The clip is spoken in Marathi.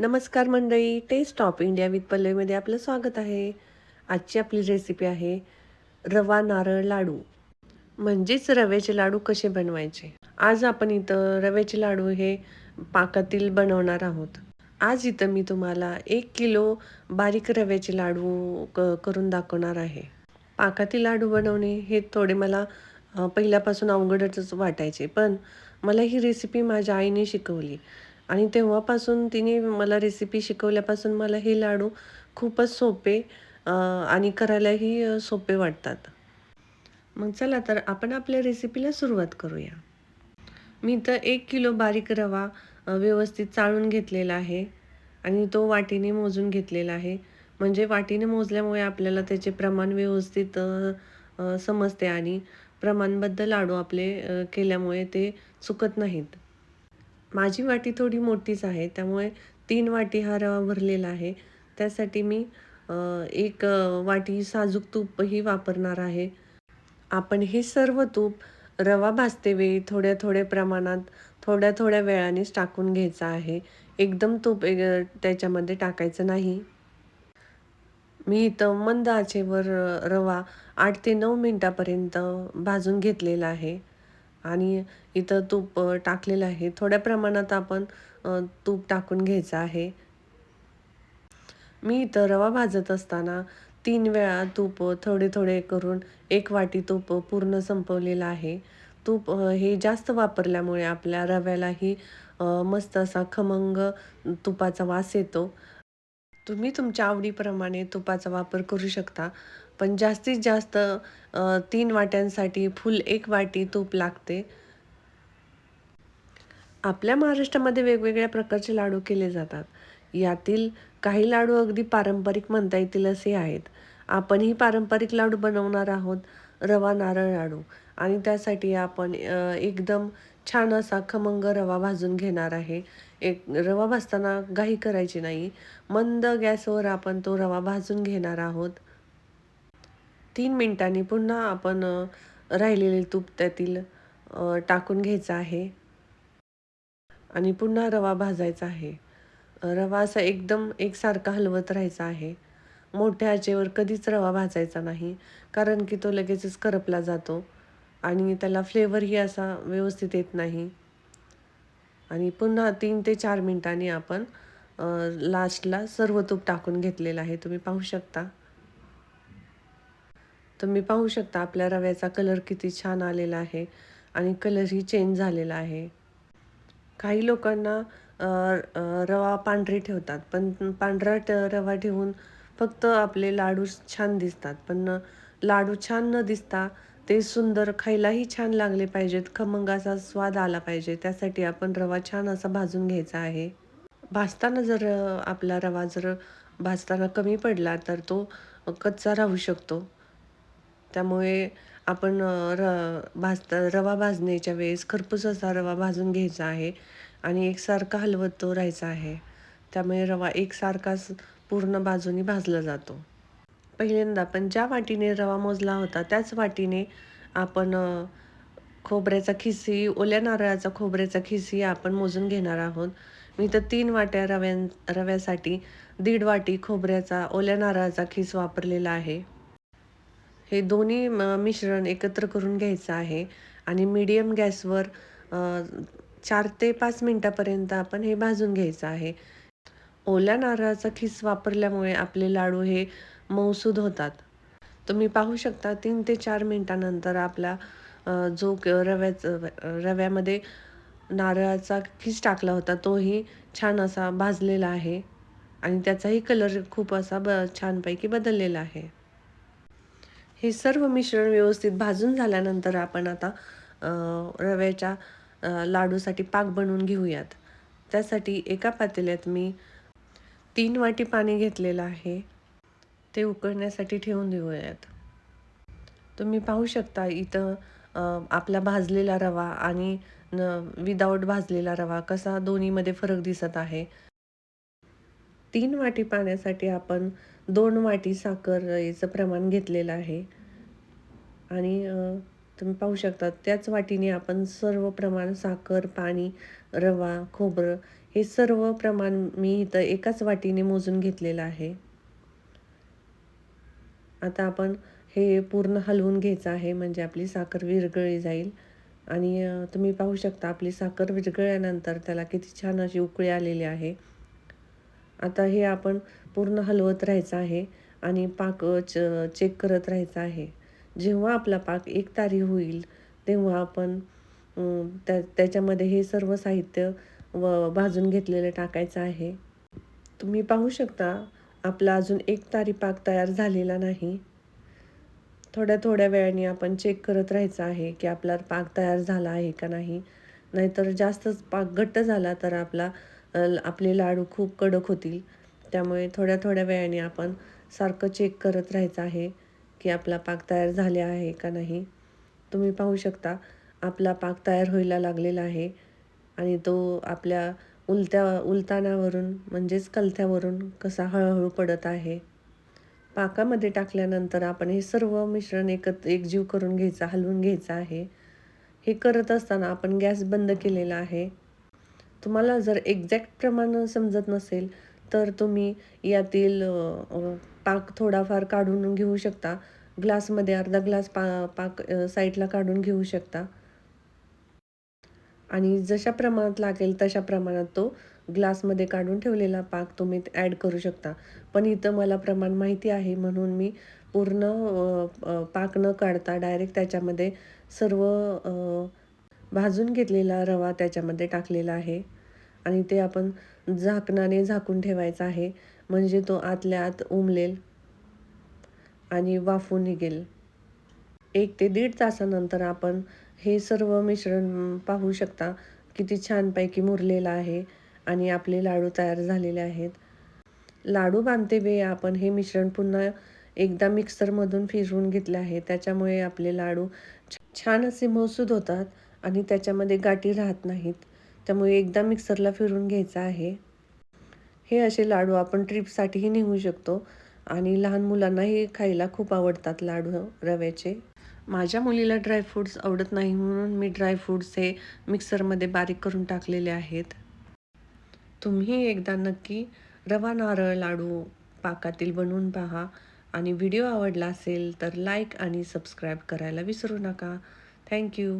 नमस्कार मंडळी टेस्ट ऑफ इंडिया विथ पल्लवीमध्ये आपलं स्वागत आहे. आजची आपली रेसिपी आहे रवा नारळ लाडू. म्हणजेच रव्याचे लाडू कसे बनवायचे? आज आपण इथं रव्याचे लाडू हे पाकातील बनवणार आहोत. आज इथं मी तुम्हाला एक किलो बारीक रव्याचे लाडू क करून दाखवणार आहे. पाकातील लाडू बनवणे हे थोडे मला पहिल्यापासून अवघडच वाटायचे पण मला ही रेसिपी माझ्या आईने शिकवली. आणि तेव्हापासून तिने मला रेसिपी शिकवल्यापासून मला हे लाडू खूपच सोपे आणि करायलाही सोपे वाटतात. मग चला तर आपण आपल्या रेसिपीला सुरुवात करूया. मी तर एक किलो बारीक रवा व्यवस्थित चाळून घेतलेला आहे आणि तो वाटीने मोजून घेतलेला आहे. म्हणजे वाटीने मोजल्यामुळे आपल्याला त्याचे प्रमाण व्यवस्थित समजते आणि प्रमाणबद्ध लाडू आपले केल्यामुळे ते चुकत नाहीत. माझी वाटी थोडी मोठीच आहे त्यामुळे तीन वाटी हा रवा भरलेला आहे. त्यासाठी मी एक वाटी साजूक तूपही वापरणार आहे. आपण हे सर्व तूप रवा भाजतेवेळी थोड्या थोड्या प्रमाणात थोड्या थोड्या वेळानेच टाकून घ्यायचं आहे. एकदम तूप एक त्याच्यामध्ये टाकायचं नाही. मी इथं मंद आचेवर रवा आठ ते नऊ मिनटापर्यंत भाजून घेतलेला आहे. आणि इथं तूप टाकलेलं आहे. थोड्या प्रमाणात आपण तूप टाकून घ्यायचं आहे. मी इथं रवा भाजत असताना तीन वेळा तूप थोडे थोडे करून एक वाटी तूप पूर्ण संपवलेलं आहे. तूप हे जास्त वापरल्यामुळे आपल्या रव्यालाही मस्त असा खमंग तुपाचा वास येतो. तुम्ही तुमच्या आवडीप्रमाणे तुपाचा वापर करू शकता. पण जास्तीत जास्त तीन वाट्यांसाठी फुल एक वाटी तूप लागते. आपल्या महाराष्ट्रामध्ये वेगवेगळ्या प्रकारचे लाडू केले जातात. यातील काही लाडू अगदी पारंपरिक म्हणता येतील असे आहेत. आपणही पारंपरिक लाडू बनवणार आहोत रवा नारळ लाडू. आणि त्यासाठी आपण एकदम छान असा खमंग रवा भाजून घेणार आहे. एक रवा भाजताना घाई करायची नाही. मंद गॅसवर आपण तो रवा भाजून घेणार आहोत. तीन मिनटांनी पुन्हा आपण राहिलेले तूप त्यातील टाकून घ्यायचं आहे. आणि पुन्हा रवा भाजायचा आहे. रवा असा एकदम एकसारखा हलवत राहायचा आहे. मोठ्या आचेवर कधीच रवा भाजायचा नाही कारण की तो लगेचच करपला जातो आणि त्याला फ्लेवरही असा व्यवस्थित येत नाही. आणि पुन्हा तीन ते चार मिनटांनी आपण लास्टला सर्व तूप टाकून घेतलेलं आहे. तुम्ही पाहू शकता. तुम्ही पाहू शकता आपल्या रव्याचा कलर किती छान आलेला आहे आणि कलरही चेंज झालेला आहे. काही लोकांना रवा पांढरे ठेवतात पण पांढरा ट रवा ठेवून फक्त आपले लाडू छान दिसतात. पण लाडू छान न दिसता ते सुंदर खायलाही छान लागले पाहिजेत खमंगाचा स्वाद आला पाहिजे त्यासाठी आपण रवा छान असा भाजून घ्यायचा आहे. भाजताना जर आपला रवा जर भाजताना कमी पडला तर तो कच्चा राहू शकतो. त्यामुळे आपण र भाजता रवा भाजण्याच्या वेळेस खरपूस असा रवा भाजून घ्यायचा आहे आणि एकसारखा हलवत तो राहायचा आहे. त्यामुळे रवा एकसारखाच पूर्ण बाजूनी भाजला जातो. पहिल्यांदा आपण ज्या वाटीने रवा मोजला होता त्याच वाटीने आपण खोबऱ्याचा खिसी ओल्या नारळाचा खोबऱ्याचा खिसी आपण मोजून घेणार आहोत. मी तर तीन वाट्या रव्यां रव्यासाठी दीड वाटी खोबऱ्याचा ओल्या नारळाचा खिस वापरलेला आहे. हे दोन्ही म- मिश्रण एकत्र करून घ्यायचं आहे आणि मीडियम गॅसवर चार ते पाच मिनटापर्यंत आपण हे भाजून घ्यायचं आहे. ओल्या नारळाचा खिस वापरल्यामुळे आपले लाडू हे मऊसूद होतात. तुम्ही पाहू शकता तीन ते चार मिनटानंतर आपला जो क- रव्याचं रव्यामध्ये नारळाचा खिस टाकला होता तोही छान असा भाजलेला आहे आणि त्याचाही कलर खूप असा ब छानपैकी बदललेला आहे. हे सर्व मिश्रण व्यवस्थित भाजून झाल्यानंतर आपण आता रव्याच्या लाडूसाठी पाक बनवून घेऊयात. त्यासाठी एका पातेल्यात मी तीन वाटी पाणी घेतलेलं आहे. ते उकळण्यासाठी ठेवून देऊयात. तुम्ही पाहू शकता इथं आपला भाजलेला रवा आणि न विदाऊट भाजलेला रवा कसा दोन्हीमध्ये फरक दिसत आहे. तीन वाटी पाण्यासाठी आपण दोन वाटी साखर याचं प्रमाण घेतलेलं आहे. आणि तुम्ही पाहू शकता त्याच वाटीने आपण सर्व प्रमाण साखर पाणी रवा खोबरं हे सर्व प्रमाण मी इथं एकाच वाटीने मोजून घेतलेलं आहे. आता आपण हे पूर्ण हलवून घ्यायचं आहे म्हणजे आपली साखर विरघळली जाईल. आणि तुम्ही पाहू शकता आपली साखर विरघळल्यानंतर त्याला किती छान अशी उकळी आलेली आहे. आता हे आपण पूर्ण हलवत राहायचं आहे आणि पाक च चेक करत राहायचं आहे. जेव्हा आपला पाक एक तारी होईल तेव्हा आपण त्या त्याच्यामध्ये हे सर्व साहित्य व भाजून घेतलेलं टाकायचं आहे. तुम्ही पाहू शकता आपला अजून एक तारी पाक तयार झालेला नाही. थोड्या थोड्या वेळाने आपण चेक करत राहायचं आहे की आपला पाक तयार झाला आहे का नाही. नाहीतर जास्तच पाक घट्ट झाला तर आपला आपले लाडू खूप कडक होतील. त्यामुळे थोड्या थोड्या वेळाने आपण सारखं चेक करत राहायचं आहे की आपला पाक तयार झाले आहे का नाही. तुम्ही पाहू शकता आपला पाक तयार व्हायला लागलेला आहे आणि तो आपल्या उलत्या उलतानावरून म्हणजेच कलथ्यावरून कसा हळूहळू पडत आहे. पाकामध्ये टाकल्यानंतर आपण हे सर्व मिश्रण एकत एकजीव करून घ्यायचं हलवून घ्यायचं आहे. हे करत असताना आपण गॅस बंद केलेला आहे. तुम्हाला जर एक्झॅक्ट प्रमाण समजत नसेल तर तुम्ही यातील पाक थोडाफार काढून घेऊ शकता. ग्लासमध्ये अर्धा ग्लास पा पाक साईडला काढून घेऊ शकता. आणि जशा प्रमाणात लागेल तशा प्रमाणात तो ग्लासमध्ये काढून ठेवलेला पाक तुम्ही ॲड करू शकता. पण इथं मला प्रमाण माहिती आहे म्हणून मी पूर्ण पाक न काढता डायरेक्ट त्याच्यामध्ये सर्व भाजून घेतलेला रवा त्याच्यामध्ये टाकलेला आहे. आणि ते आपण झाकणाने झाकून ठेवायचा आहे. म्हणजे तो आतल्या आत उमलेल आणि वाफून निघेल. एक ते दीड तासानंतर आपण हे सर्व मिश्रण पाहू शकता किती छानपैकी मुरलेलं आहे आणि आपले लाडू तयार झालेले आहेत. लाडू बांधते वेळी आपण हे मिश्रण पुन्हा एकदा मिक्सरमधून फिरवून घेतले आहे. त्याच्यामुळे आपले लाडू छान असे मौसूद होतात. आणि त्याच्यामध्ये गाठी राहत नाहीत. त्यामुळे एकदा मिक्सरला फिरून घ्यायचं आहे. हे असे लाडू आपण ट्रिपसाठीही निघू शकतो. आणि लहान मुलांनाही खायला खूप आवडतात लाडू रव्याचे. माझ्या मुलीला ड्रायफ्रूट्स आवडत नाही म्हणून मी ड्रायफ्रूट्स हे मिक्सरमध्ये बारीक करून टाकलेले आहेत. तुम्ही एकदा नक्की रवा नारळ लाडू पाकातील बनवून पहा. आणि व्हिडिओ आवडला असेल तर लाईक आणि सबस्क्राईब करायला विसरू नका. थँक्यू